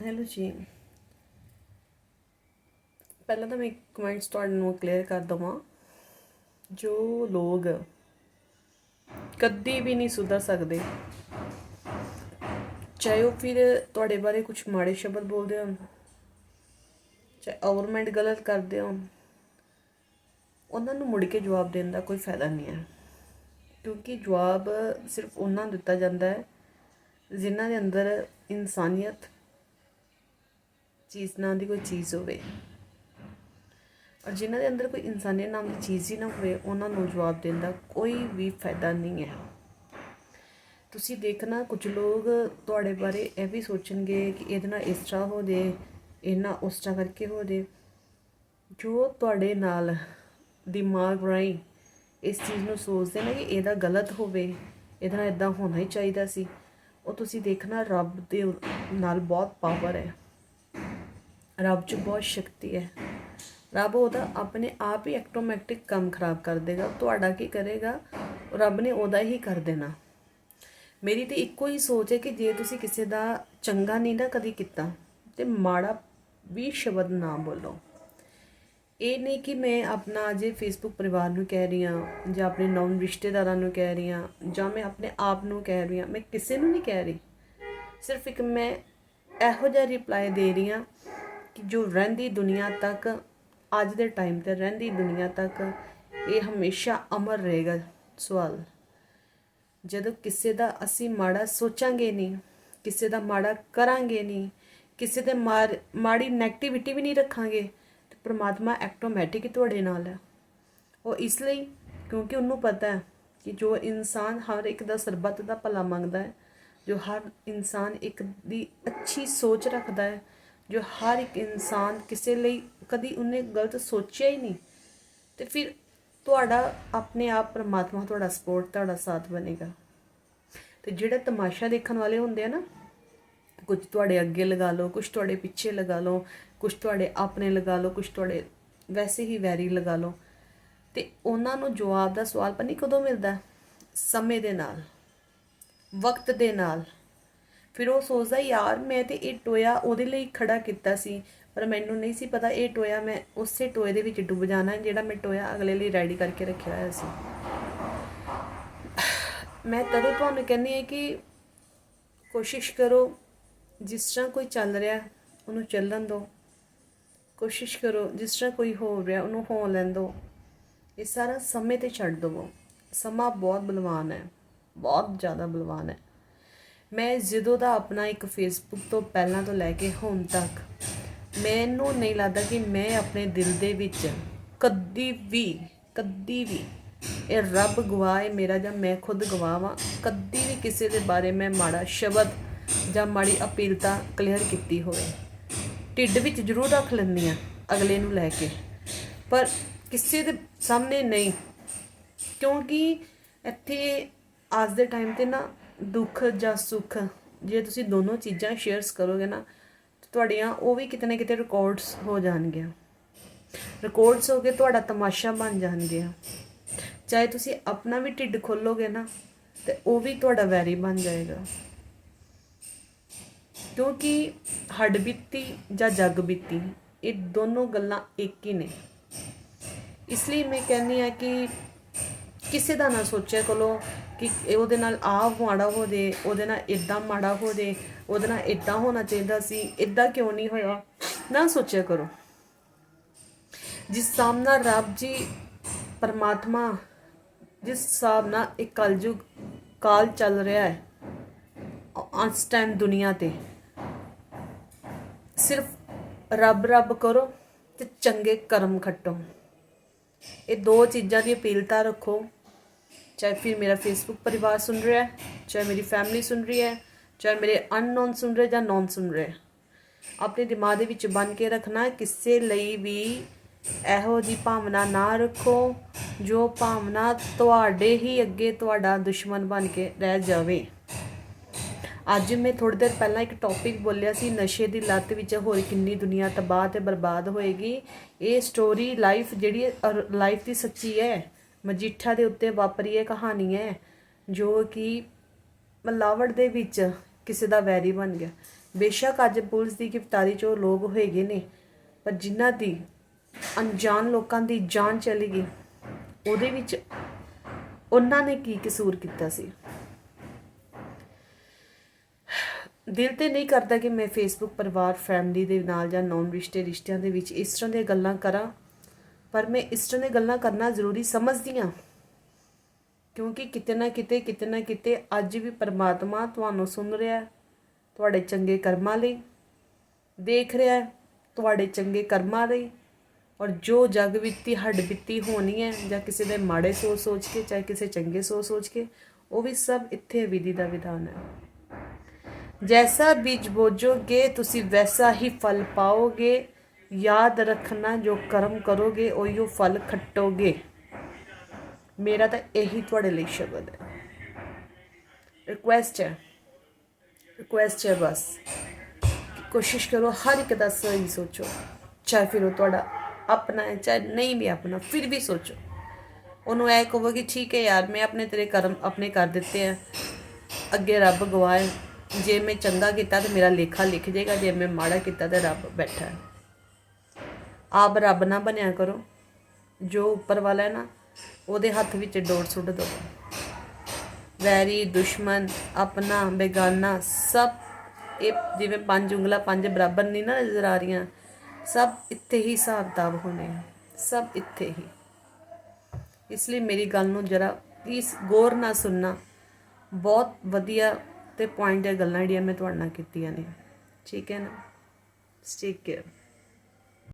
Hello ਜੀ। ਪਹਿਲਾਂ ਤਾਂ ਮੈਂ ਕਮੈਂਟਸ ਤੁਹਾਨੂੰ ਕਲੀਅਰ ਕਰ ਦਵਾਂ। ਜੋ ਲੋਕ ਕਦੀ ਵੀ ਨਹੀਂ ਸੁਧਰ ਸਕਦੇ, ਚਾਹੇ ਉਹ ਫਿਰ ਤੁਹਾਡੇ ਬਾਰੇ ਕੁਝ ਮਾੜੇ ਸ਼ਬਦ ਬੋਲਦੇ ਹੋਣ, ਚਾਹੇ ਗਵਰਨਮੈਂਟ ਗਲਤ ਕਰਦੇ ਹੋਣ, ਉਹਨਾਂ ਨੂੰ ਮੁੜ ਕੇ ਜਵਾਬ ਦੇਣ ਦਾ ਕੋਈ ਫਾਇਦਾ ਨਹੀਂ ਹੈ। ਕਿਉਂਕਿ ਜਵਾਬ ਸਿਰਫ ਉਹਨਾਂ ਨੂੰ ਦਿੱਤਾ ਜਾਂਦਾ ਹੈ, ਜਿਨ੍ਹਾਂ ਦੇ ਅੰਦਰ ਇਨਸਾਨੀਅਤ ਚੀਜ਼ ਨਾਂ ਦੀ ਕੋਈ ਚੀਜ਼ ਹੋਵੇ। ਔਰ ਜਿਨ੍ਹਾਂ ਦੇ ਅੰਦਰ ਕੋਈ ਇਨਸਾਨੀਅਤ ਨਾਮ ਦੀ ਚੀਜ਼ ਹੀ ਨਾ ਹੋਵੇ, ਉਹਨਾਂ ਨੂੰ ਜਵਾਬ ਦੇਣ ਦਾ ਕੋਈ ਵੀ ਫਾਇਦਾ ਨਹੀਂ ਹੈ। ਤੁਸੀਂ ਦੇਖਣਾ, ਕੁਝ ਲੋਕ ਤੁਹਾਡੇ ਬਾਰੇ ਇਹ ਵੀ ਸੋਚਣਗੇ ਕਿ ਇਹਦੇ ਨਾਲ ਇਸ ਤਰ੍ਹਾਂ ਹੋ ਜੇ ਇਹਨਾਂ ਉਸ ਤਰ੍ਹਾਂ ਕਰਕੇ ਹੋ ਜੇ। ਜੋ ਤੁਹਾਡੇ ਨਾਲ ਦਿਮਾਗ ਰਾਹੀਂ ਇਸ ਚੀਜ਼ ਨੂੰ ਸੋਚਦੇ ਨੇ ਕਿ ਇਹਦਾ ਗਲਤ ਹੋਵੇ, ਇਹਦੇ ਨਾਲ ਇਦਾਂ ਹੋਣਾ ਹੀ ਚਾਹੀਦਾ ਸੀ, ਉਹ ਤੁਸੀਂ ਦੇਖਣਾ ਰੱਬ ਦੇ ਨਾਲ ਬਹੁਤ ਪਾਵਰ ਹੈ। ਰੱਬ 'ਚ ਬਹੁਤ ਸ਼ਕਤੀ ਹੈ। ਰੱਬ ਉਹਦਾ ਆਪਣੇ ਆਪ ਹੀ ਐਕਟੋਮੈਟਿਕ ਕੰਮ ਖਰਾਬ ਕਰ ਦੇਗਾ। ਤੁਹਾਡਾ ਕੀ ਕਰੇਗਾ? ਰੱਬ ਨੇ ਉਹਦਾ ਹੀ ਕਰ ਦੇਣਾ। ਮੇਰੀ ਤੇ ਇੱਕੋ ਹੀ ਸੋਚ ਹੈ ਕਿ ਜੇ ਤੁਸੀਂ ਕਿਸੇ ਦਾ ਚੰਗਾ ਨਹੀਂ ਨਾ ਕਦੀ ਕੀਤਾ, ਤੇ ਮਾੜਾ ਵੀ ਸ਼ਬਦ ਨਾ ਬੋਲੋ। ਇਹ ਨਹੀਂ ਕਿ ਮੈਂ ਆਪਣਾ ਜੇ ਫੇਸਬੁੱਕ ਪਰਿਵਾਰ ਨੂੰ ਕਹਿ ਰਹੀ ਹਾਂ, ਜਾਂ ਆਪਣੇ ਨੌਨ ਰਿਸ਼ਤੇਦਾਰਾਂ ਨੂੰ ਕਹਿ ਰਹੀ ਹਾਂ, ਜਾਂ ਮੈਂ ਆਪਣੇ ਆਪ ਨੂੰ ਕਹਿ ਰਹੀ ਹਾਂ, ਮੈਂ ਕਿਸੇ ਨੂੰ ਨਹੀਂ ਕਹਿ ਰਹੀ। ਸਿਰਫ ਇੱਕ ਮੈਂ ਇਹੋ ਜਿਹਾ ਰਿਪਲਾਈ ਦੇ ਰਹੀ ਹਾਂ ਜੋ ਰਹਿੰਦੀ ਦੁਨੀਆ ਤੱਕ, ਅੱਜ ਦੇ ਟਾਈਮ ਤੇ ਰਹਿੰਦੀ ਦੁਨੀਆ ਤੱਕ, ਇਹ ਹਮੇਸ਼ਾ ਅਮਰ ਰਹੇਗਾ ਸਵਾਲ। ਜਦੋਂ ਕਿਸੇ ਦਾ ਅਸੀਂ ਮਾੜਾ ਸੋਚਾਂਗੇ ਨਹੀਂ, ਕਿਸੇ ਦਾ ਮਾੜਾ ਕਰਾਂਗੇ ਨਹੀਂ, ਕਿਸੇ ਦੇ ਮਾਰ, ਮਾੜੀ ਨੈਗੇਟਿਵਿਟੀ ਵੀ ਨਹੀਂ ਰੱਖਾਂਗੇ, ਤੇ ਪ੍ਰਮਾਤਮਾ ਐਟੋਮੈਟਿਕ ਹੀ ਤੁਹਾਡੇ ਨਾਲ ਹੈ। ਉਹ ਇਸ ਲਈ, ਕਿਉਂਕਿ ਉਹਨੂੰ ਪਤਾ ਹੈ ਕਿ ਜੋ ਇਨਸਾਨ ਹਰ ਇੱਕ ਦਾ ਸਰਬੱਤ ਦਾ ਭਲਾ ਮੰਗਦਾ ਹੈ, ਜੋ ਹਰ ਇਨਸਾਨ ਇੱਕ ਦੀ ਅੱਛੀ ਸੋਚ ਰੱਖਦਾ ਹੈ ਜੋ ਹਰ ਇੱਕ ਇਨਸਾਨ ਕਿਸੇ ਲਈ ਕਦੀ ਉਹਨੇ ਗਲਤ ਸੋਚਿਆ ਹੀ ਨਹੀਂ, ਤੇ ਫਿਰ ਤੁਹਾਡਾ ਆਪਣੇ ਆਪ ਪਰਮਾਤਮਾ ਤੁਹਾਡਾ ਸਪੋਰਟ ਤੁਹਾਡਾ ਸਾਥ ਬਣੇਗਾ। ਤੇ ਜਿਹੜੇ ਤਮਾਸ਼ਾ ਦੇਖਣ ਵਾਲੇ ਹੁੰਦੇ ਆ ਨਾ, ਕੁਝ ਤੁਹਾਡੇ ਅੱਗੇ ਲਗਾ ਲਓ, ਕੁਝ ਤੁਹਾਡੇ ਪਿੱਛੇ ਲਗਾ ਲਓ, ਕੁਝ ਤੁਹਾਡੇ ਆਪਣੇ ਲਗਾ ਲਓ, ਕੁਝ ਤੁਹਾਡੇ ਵੈਸੇ ਹੀ ਵੈਰੀ ਲਗਾ ਲਓ, ਤੇ ਉਹਨਾਂ ਨੂੰ ਜਵਾਬ ਦਾ ਸਵਾਲ ਪਤਾ ਨਹੀਂ ਕਦੋਂ ਮਿਲਦਾ? ਸਮੇਂ ਦੇ ਨਾਲ, ਵਕਤ ਦੇ ਨਾਲ ਫਿਰ ਉਹ ਸੋਚਦਾ ਯਾਰ ਮੈਂ ਤੇ ਇਹ ਟੋਇਆ ਉਹਦੇ ਲਈ ਖੜਾ ਕੀਤਾ ਸੀ, ਪਰ ਮੈਨੂੰ ਨਹੀਂ ਸੀ ਪਤਾ ਇਹ ਟੋਇਆ ਮੈਂ ਉਸੇ ਟੋਏ ਦੇ ਵਿੱਚ ਡੁੱਬ ਜਾਣਾ ਜਿਹੜਾ ਮੈਂ ਟੋਇਆ ਅਗਲੇ ਲਈ ਰੈਡੀ ਕਰਕੇ ਰੱਖਿਆ ਹੋਇਆ ਸੀ। ਮੈਂ ਤਦੋਂ ਤੁਹਾਨੂੰ ਕਹਿੰਦੀ ਹਾਂ ਕਿ ਕੋਸ਼ਿਸ਼ ਕਰੋ, ਜਿਸ ਤਰ੍ਹਾਂ ਕੋਈ ਚੱਲ ਰਿਹਾ ਉਹਨੂੰ ਚੱਲਣ ਦਿਓ। ਕੋਸ਼ਿਸ਼ ਕਰੋ, ਜਿਸ ਤਰ੍ਹਾਂ ਕੋਈ ਹੋ ਰਿਹਾ ਉਹਨੂੰ ਹੋ ਲੈਣ ਦਿਓ। ਇਹ ਸਾਰਾ ਸਮੇਂ ਤੇ ਛੱਡ ਦਵੋ। ਸਮਾਂ ਬਹੁਤ ਬਲਵਾਨ ਹੈ, ਬਹੁਤ ਜ਼ਿਆਦਾ ਬਲਵਾਨ ਹੈ। ਮੈਂ ਜਦੋਂ ਦਾ ਆਪਣਾ ਇੱਕ ਫੇਸਬੁੱਕ ਤੋਂ ਪਹਿਲਾਂ ਤੋਂ ਲੈ ਕੇ ਹੁਣ ਤੱਕ, ਮੈਨੂੰ ਨਹੀਂ ਲੱਗਦਾ ਕਿ ਮੈਂ ਆਪਣੇ ਦਿਲ ਦੇ ਵਿੱਚ ਕਦੀ ਵੀ ਕਦੀ ਵੀ ਇਹ ਰੱਬ ਗਵਾਹ ਹੈ ਮੇਰਾ ਜਾਂ ਮੈਂ ਖੁਦ ਗਵਾਹ ਵਾਂ, ਕਦੀ ਵੀ ਕਿਸੇ ਦੇ ਬਾਰੇ ਮੈਂ ਮਾੜਾ ਸ਼ਬਦ ਜਾਂ ਮਾੜੀ ਅਪੀਲਤਾ ਕਲੀਅਰ ਕੀਤੀ ਹੋਵੇ। ਢਿੱਡ ਵਿੱਚ ਜ਼ਰੂਰ ਰੱਖ ਲੈਂਦੀ ਆ ਅਗਲੇ ਨੂੰ ਲੈ ਕੇ, ਪਰ ਕਿਸੇ ਦੇ ਸਾਹਮਣੇ ਨਹੀਂ, ਕਿਉਂਕਿ ਇੱਥੇ ਅੱਜ ਦੇ ਟਾਈਮ ਤੇ ਨਾ ਦੁੱਖ ਜਾਂ ਸੁੱਖ, ਜੇ ਤੁਸੀਂ ਦੋਨੋਂ ਚੀਜ਼ਾਂ ਸ਼ੇਅਰਸ ਕਰੋਗੇ ਨਾ, ਤੁਹਾਡੀਆਂ ਉਹ ਵੀ ਕਿਤੇ ਨਾ ਕਿਤੇ ਰਿਕਾਰਡਸ ਹੋ ਜਾਣਗੀਆਂ। ਰਿਕਾਰਡਸ ਹੋ ਕੇ ਤੁਹਾਡਾ ਤਮਾਸ਼ਾ ਬਣ ਜਾਣਗੀਆਂ। ਚਾਹੇ ਤੁਸੀਂ ਆਪਣਾ ਵੀ ਢਿੱਡ ਖੋਲੋਗੇ ਨਾ, ਤੇ ਉਹ ਵੀ ਤੁਹਾਡਾ ਵੈਰੀ ਬਣ ਜਾਏਗਾ। ਕਿਉਂਕਿ ਹੱਡ ਬੀਤੀ ਜਾਂ ਜੱਗ ਬੀਤੀ ਇਹ ਦੋਨੋਂ ਗੱਲਾਂ ਇੱਕ ਹੀ ਨੇ। ਇਸ ਲਈ ਮੈਂ ਕਹਿੰਦੀ ਆ ਕਿ ਕਿਸੇ ਦਾ ਨਾ ਸੋਚਿਆ ਕਰੋ ਕਿ ਉਹਦੇ ਨਾਲ ਆਹ ਮਾੜਾ ਹੋ ਜੇ, ਉਹਦੇ ਨਾਲ ਇਦਾਂ ਮਾੜਾ ਹੋ ਜੇ, ਉਹਦੇ ਨਾਲ ਇਦਾਂ ਹੋਣਾ ਚਾਹੀਦਾ ਸੀ ਇਦਾਂ ਕਿਉਂ ਨਹੀਂ ਹੋਇਆ? ਨਾ ਸੋਚਿਆ ਕਰੋ। ਜਿਸ ਸਾਹਮਣਾ ਰੱਬ ਜੀ, ਪਰਮਾਤਮਾ ਜਿਸ ਹਿਸਾਬ ਨਾਲ ਇੱਕ ਕਲਯੁਗ, ਕਾਲ ਚੱਲ ਰਿਹਾ ਹੈ ਅੱਜ ਟਾਈਮ ਦੁਨੀਆ ਤੇ, ਸਿਰਫ ਰੱਬ ਰੱਬ ਕਰੋ ਤੇ ਚੰਗੇ ਕਰਮ ਖੱਟੋ। ਇਹ ਦੋ ਚੀਜ਼ਾਂ ਦੀ ਅਪੀਲਤਾ ਰੱਖੋ। ਚਾਹੇ ਫਿਰ ਮੇਰਾ ਫੇਸਬੁੱਕ ਪਰਿਵਾਰ ਸੁਣ ਰਿਹਾ ਹੈ ਚਾਹੇ ਮੇਰੀ ਫੈਮਿਲੀ ਸੁਣ ਰਹੀ ਹੈ ਚਾਹੇ ਮੇਰੇ ਅਨਨੋਨ ਸੁਣ ਰਹੇ ਜਾਂ ਨੌਨ ਸੁਣ ਰਹੇ ਆਪਣੇ ਦਿਮਾਗ ਦੇ ਵਿੱਚ ਬੰਨ ਕੇ ਰੱਖਣਾ ਕਿਸੇ ਲਈ ਵੀ ਇਹੋ ਜੀ ਭਾਵਨਾ ਨਾ ਰੱਖੋ ਜੋ ਭਾਵਨਾ ਤੁਹਾਡੇ ਹੀ ਅੱਗੇ ਤੁਹਾਡਾ ਦੁਸ਼ਮਣ ਬਣ ਕੇ ਰਹਿ ਜਾਵੇ ਅੱਜ ਮੈਂ ਥੋੜੀ ਦੇਰ ਪਹਿਲਾਂ ਇੱਕ ਟੌਪਿਕ ਬੋਲਿਆ ਸੀ ਨਸ਼ੇ ਦੀ ਲੱਤ ਵਿੱਚ ਹੋਰ ਕਿੰਨੀ ਦੁਨੀਆ ਤਬਾਹ ਤੇ ਬਰਬਾਦ ਹੋਏਗੀ ਇਹ ਸਟੋਰੀ ਲਾਈਫ ਜਿਹੜੀ ਲਾਈਫ ਦੀ ਸੱਚੀ ਹੈ ਮਜੀਠਾ ਦੇ ਉੱਤੇ ਵਾਪਰੀ ਇਹ ਕਹਾਣੀ ਹੈ, ਜੋ ਕਿ ਮਲਾਵੜ ਦੇ ਵਿੱਚ ਕਿਸੇ ਦਾ ਵੈਰੀ ਬਣ ਗਿਆ। ਬੇਸ਼ੱਕ ਅੱਜ ਪੁਲਿਸ ਦੀ ਗ੍ਰਿਫਤਾਰੀ 'ਚ ਉਹ ਲੋਕ ਹੋਏਗੇ ਨੇ, ਪਰ ਜਿਨ੍ਹਾਂ ਦੀ ਅਣਜਾਣ ਲੋਕਾਂ ਦੀ ਜਾਨ ਚਲੀ ਗਈ, ਉਹਦੇ ਵਿੱਚ ਉਹਨਾਂ ਨੇ ਕੀ ਕਸੂਰ ਕੀਤਾ ਸੀ? ਦਿਲ ਤੇ ਨਹੀਂ ਕਰਦਾ ਕਿ ਮੈਂ ਫੇਸਬੁੱਕ ਪਰਿਵਾਰ, ਫੈਮਿਲੀ ਦੇ ਨਾਲ ਜਾਂ ਨੌਨ ਰਿਸ਼ਤੇ ਰਿਸ਼ਤਿਆਂ ਦੇ ਵਿੱਚ ਇਸ ਤਰ੍ਹਾਂ ਦੀਆਂ ਗੱਲਾਂ ਕਰਾਂ। ਪਰ ਮੈਂ ਇਸ ਤਰ੍ਹਾਂ ਦੀਆਂ ਗੱਲਾਂ ਕਰਨਾ ਜ਼ਰੂਰੀ ਸਮਝਦੀ ਹਾਂ। ਕਿਉਂਕਿ ਕਿਤੇ ਨਾ ਕਿਤੇ ਕਿਤੇ ਨਾ ਕਿਤੇ ਅੱਜ ਵੀ ਪਰਮਾਤਮਾ ਤੁਹਾਨੂੰ ਸੁਣ ਰਿਹਾ ਤੁਹਾਡੇ ਚੰਗੇ ਕਰਮਾਂ ਲਈ ਦੇਖ ਰਿਹਾ ਤੁਹਾਡੇ ਚੰਗੇ ਕਰਮਾਂ ਲਈ ਔਰ ਜੋ ਜਗ ਵਿੱਤੀ, ਹੱਡ ਬੀਤੀ ਹੋਣੀ ਹੈ ਜਾਂ ਕਿਸੇ ਦੇ ਮਾੜੇ ਸੋਚ ਸੋਚ ਕੇ, ਚਾਹੇ ਕਿਸੇ ਚੰਗੇ ਸੋਚ ਸੋਚ ਕੇ, ਉਹ ਵੀ ਸਭ ਇੱਥੇ ਵਿਧੀ ਦਾ ਵਿਧਾਨ ਹੈ। ਜੈਸਾ ਬੀਜ ਬੋਜੋਗੇ ਤੁਸੀਂ ਵੈਸਾ ਹੀ ਫਲ ਪਾਓਗੇ। ਯਾਦ ਰੱਖਣਾ, ਜੋ ਕਰਮ ਕਰੋਗੇ, ਉਹੀਓ ਫਲ ਖੱਟੋਗੇ। ਮੇਰਾ ਤਾਂ ਇਹੀ ਤੁਹਾਡੇ ਲਈ ਸ਼ਬਦ ਹੈ। ਰਿਕੁਐਸਟ ਹੈ। ਰਿਕੁਐਸਟ ਹੈ ਬਸ। ਕੋਸ਼ਿਸ਼ ਕਰੋ, ਹਰ ਇੱਕ ਦਾ ਸਹੀ ਸੋਚੋ। ਚਾਹੇ ਫਿਰ ਉਹ ਤੁਹਾਡਾ ਆਪਣਾ ਹੈ, ਚਾਹੇ ਨਹੀਂ ਵੀ ਆਪਣਾ, ਫਿਰ ਵੀ ਸੋਚੋ। ਉਹਨੂੰ ਇਹ ਕਹੋ ਕਿ ਠੀਕ ਹੈ ਯਾਰ, ਮੈਂ ਆਪਣੇ ਤੇਰੇ ਕਰਮ ਆਪਣੇ ਕਰ ਦਿੱਤੇ ਆ। ਅੱਗੇ ਰੱਬ ਗਵਾਏ ਜੇ ਮੈਂ ਚੰਗਾ ਕੀਤਾ ਤੇ ਮੇਰਾ ਲੇਖਾ ਲਿਖ ਜੇਗਾ ਜੇ ਮੈਂ ਮਾੜਾ ਕੀਤਾ ਤੇ ਰੱਬ ਬੈਠਾ ਹੈ। ਆਪ ਰੱਬ ਨਾ ਬਣਿਆ ਕਰੋ। ਜੋ ਉੱਪਰ ਵਾਲਾ ਹੈ ਨਾ, ਉਹਦੇ ਹੱਥ ਵਿੱਚ ਡੋਰ ਸੁੱਟ ਦਿਓ ਵੈਰੀ ਦੁਸ਼ਮਣ, ਆਪਣਾ, ਬੇਗਾਨਾ, ਸਭ ਇਹ ਜਿਵੇਂ ਪੰਜ ਉਂਗਲਾਂ, ਪੰਜ ਬਰਾਬਰ ਨਹੀਂ ਨਾ ਨਜ਼ਰ ਆ ਰਹੀਆਂ, ਸਭ ਇੱਥੇ ਹੀ ਹਿਸਾਬ ਕਿਤਾਬ ਹੋਣੇ ਸਭ ਇੱਥੇ ਹੀ। ਇਸ ਲਈ ਮੇਰੀ ਗੱਲ ਨੂੰ ਜਰਾ ਪਲੀਜ਼ ਗੌਰ ਨਾਲ ਸੁਣਨਾ। ਬਹੁਤ ਵਧੀਆ ਤੇ ਪੁਆਇੰਟ ਦੀਆਂ ਗੱਲਾਂ ਜਿਹੜੀਆਂ ਮੈਂ ਤੁਹਾਡੇ ਨਾਲ ਕੀਤੀਆਂ ਨੇ। ਠੀਕ ਹੈ ਨਾ? Stake care